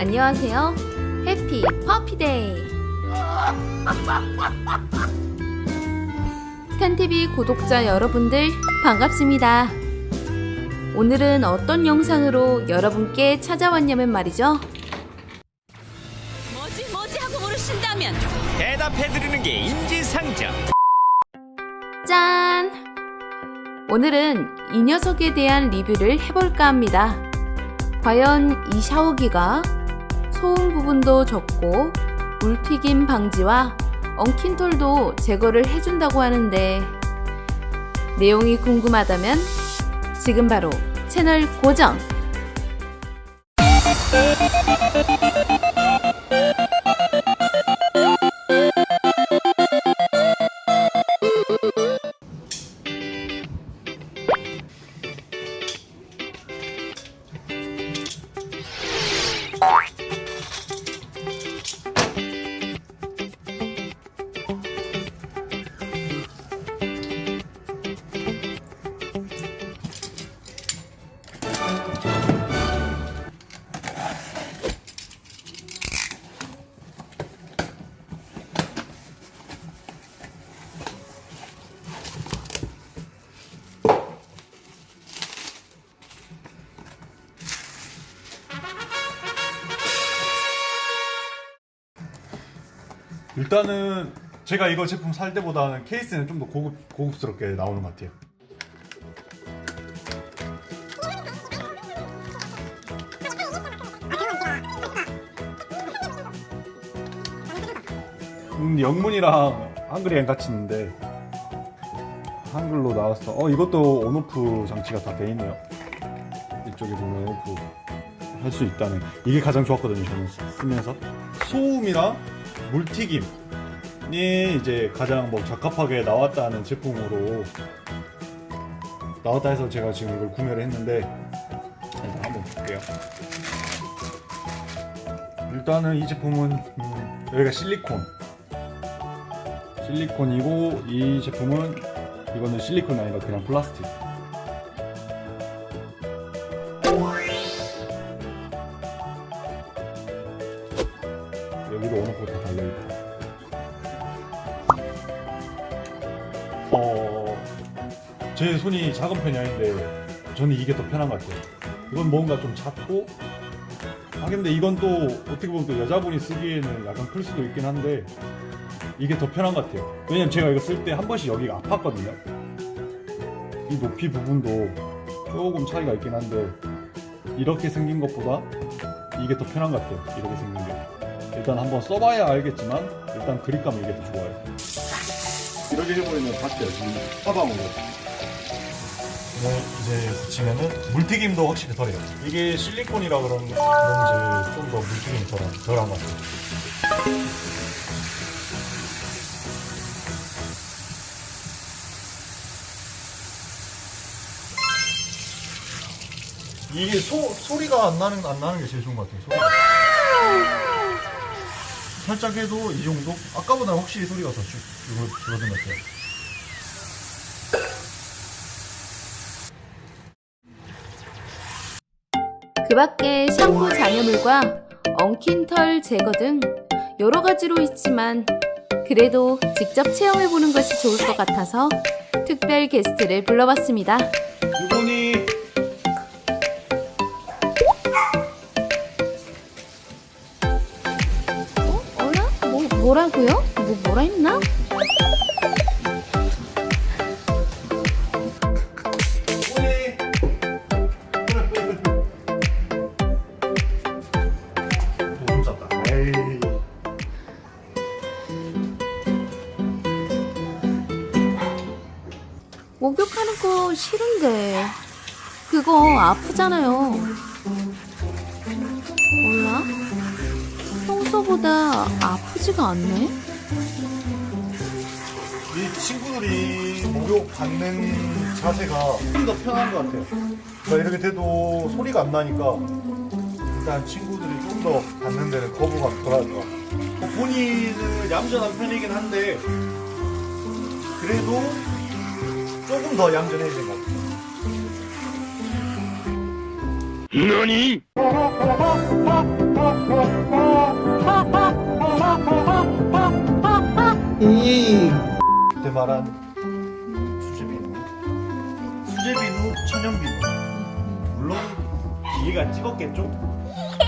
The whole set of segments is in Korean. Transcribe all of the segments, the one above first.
안녕하세요. 해피 퍼피데이. 텐TV 구독자 여러분들 반갑습니다. 오늘은 어떤 영상으로 여러분께 찾아왔냐면 말이죠. 뭐지 뭐지 하고 물으신다면 대답해드리는 게 인지상정. 짠! 오늘은 이 녀석에 대한 리뷰를 해볼까 합니다. 과연 이 샤워기가 소음 부분도 적고 물튀김 방지와 엉킨 털도 제거를 해준다고 하는데 내용이 궁금하다면 지금 바로 채널 고정! 일단은 제가 이거 제품 살 때보다는 케이스는 좀 더 고급 고급스럽게 나오는 것 같아요. 음, 영문이랑 한글이 같이 있는데 한글로 나왔어. 어 이것도 온오프 장치가 다 돼 있네요. 이쪽에 보면 온오프 할 수 있다는 이게 가장 좋았거든요. 저는 쓰- 쓰면서 소음이랑 물튀김이 이제 가장 뭐 적합하게 나왔다는 제품으로 나왔다 해서 제가 지금 이걸 구매를 했는데 일단 한번 볼게요. 일단은 이 제품은 음, 여기가 실리콘 실리콘이고 이 제품은 이거는 실리콘이 아니라 그냥 플라스틱 제 손이 작은 편이 아닌데 저는 이게 더 편한 것 같아요. 이건 뭔가 좀 작고 아 근데 이건 또 어떻게 보면 또 여자분이 쓰기에는 약간 클 수도 있긴 한데 이게 더 편한 것 같아요. 왜냐면 제가 이거 쓸 때 한 번씩 여기가 아팠거든요. 이 높이 부분도 조금 차이가 있긴 한데 이렇게 생긴 것보다 이게 더 편한 것 같아요. 이렇게 생긴 게. 일단 한번 써봐야 알겠지만 일단 그립감이 이게 더 좋아요. 이렇게 해버리면 닿대요 지금 사방으로 네, 이제 붙이면은 물튀김도 확실히 덜해요 이게 실리콘이라 그런, 그런지 좀 더 물튀김이 덜한, 덜한 것 같아요 이게 소, 소리가 안 나는, 안 나는 게 제일 좋은 것 같아요 소리가. 살짝 해도 이 정도? 아까보다 확실히 소리가 더 줄, 줄어- 줄어든 것 같아요. 그 밖에 샴푸 잔여물과 엉킨 털 제거 등 여러 가지로 있지만 그래도 직접 체험해보는 것이 좋을 것 같아서 특별 게스트를 불러봤습니다. 이분이 어? 어라? 뭐, 뭐라고요? 뭐, 뭐라 했나? 목욕하는 거 싫은데 그거 아프잖아요. 몰라? 평소보다 아프지가 않네? 이 친구들이 목욕 받는 자세가 좀 더 편한 것 같아요. 그러니까 이렇게 돼도 소리가 안 나니까 일단 친구들이 좀 더 받는 데는 거부감 덜하죠. 뭐 본인은 얌전한 편이긴 한데 그래도 조금 더 얌전해진 것 같아요. 이 그때 말한 수제비누 수제비누 천연비누 물론 기계가 찍었겠죠?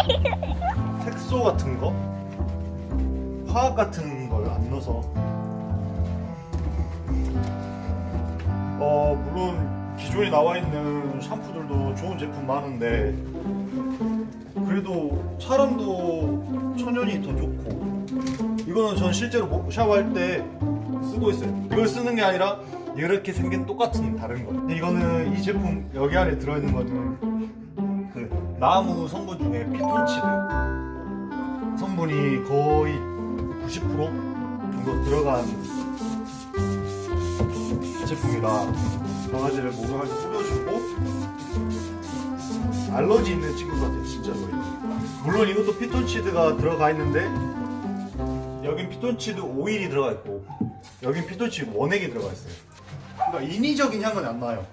색소 같은 거 화학 같은 걸 안 넣어서 어 물론 기존에 나와 있는 샴푸들도 좋은 제품 많은데 그래도 사람도 천연이 더 좋고 이거는 전 실제로 뭐- 샤워할 때 쓰고 있어요. 이걸 쓰는 게 아니라 이렇게 생긴 똑같은 다른 거. 근데 이거는 이 제품 여기 안에 들어있는 거는 그 나무 성분 중에 피톤치드 성분이 거의 90% 정도 들어간 제품이라 강아지를 목욕할 때 뿌려주고 알러지 있는 친구들한테 진짜 좋아요. 물론 이것도 피톤치드가 들어가 있는데 여긴 피톤치드 오일이 들어가 있고 여긴 피톤치드 원액이 들어가 있어요. 그러니까 인위적인 향은 안 나요.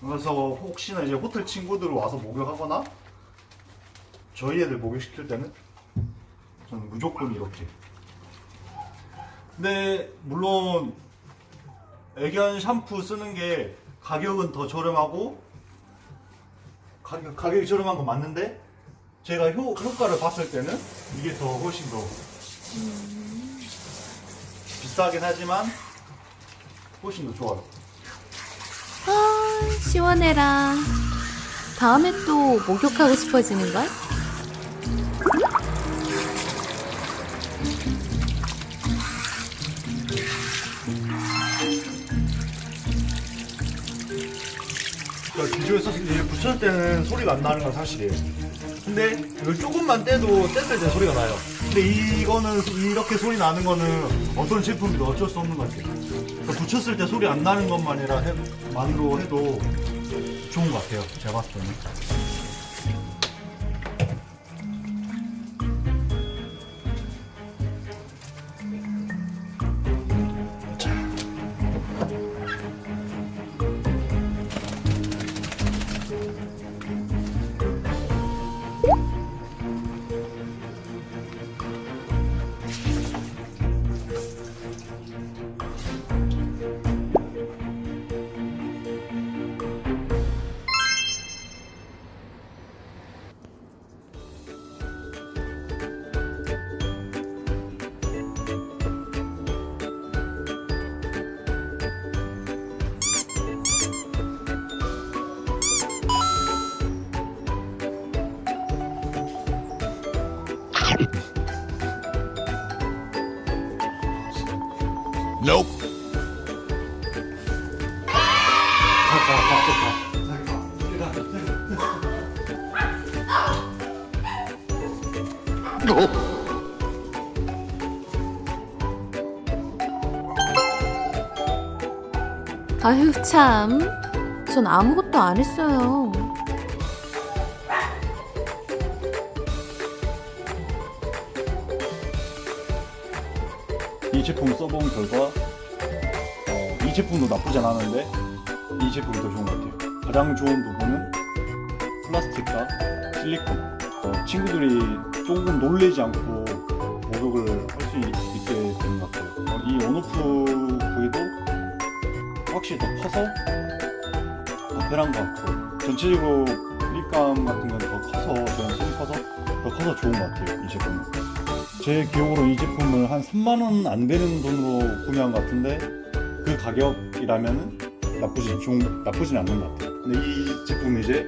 그래서 혹시나 이제 호텔 친구들 와서 목욕하거나 저희 애들 목욕시킬 때는 저는 무조건 이렇게. 근데 물론 애견 샴푸 쓰는 게 가격은 더 저렴하고 가격, 가격이 저렴한 건 맞는데 제가 효, 효과를 봤을 때는 이게 더 훨씬 더 비싸긴 하지만 훨씬 더 좋아요. 아, 시원해라. 다음에 또 목욕하고 싶어지는 걸? 기존에 썼을 때 붙였을 때는 소리가 안 나는 건 사실이에요. 근데 이걸 조금만 떼도 뗐을 때 소리가 나요. 근데 이거는 이렇게 소리 나는 거는 어떤 제품도 어쩔 수 없는 것 같아요. 그러니까 붙였을 때 소리 안 나는 것만이라 해, 만으로 해도 좋은 것 같아요. 제가 봤을 때는. 가. 아휴, 참. 전 아무것도 안 했어요. 이 제품 써본 결과 어, 이 제품도 나쁘지 않았는데 이 제품이 더 좋은 것 같아요. 가장 좋은 부분은 플라스틱과 실리콘. 어, 친구들이 조금 놀래지 않고 목욕을 할 수 있게 되는 것 같아요. 어, 이 온오프 부위도 확실히 더 커서 더 편한 것 같고 전체적으로 그립감 같은 건 더 커서 저는 손이 커서 더 커서 좋은 것 같아요. 이 제품은. 제 기억으로 이 제품을 한 3만 원 안 되는 돈으로 구매한 것 같은데 그 가격이라면 나쁘지 좀 나쁘진 않는 것 같아요. 근데 이 제품이 이제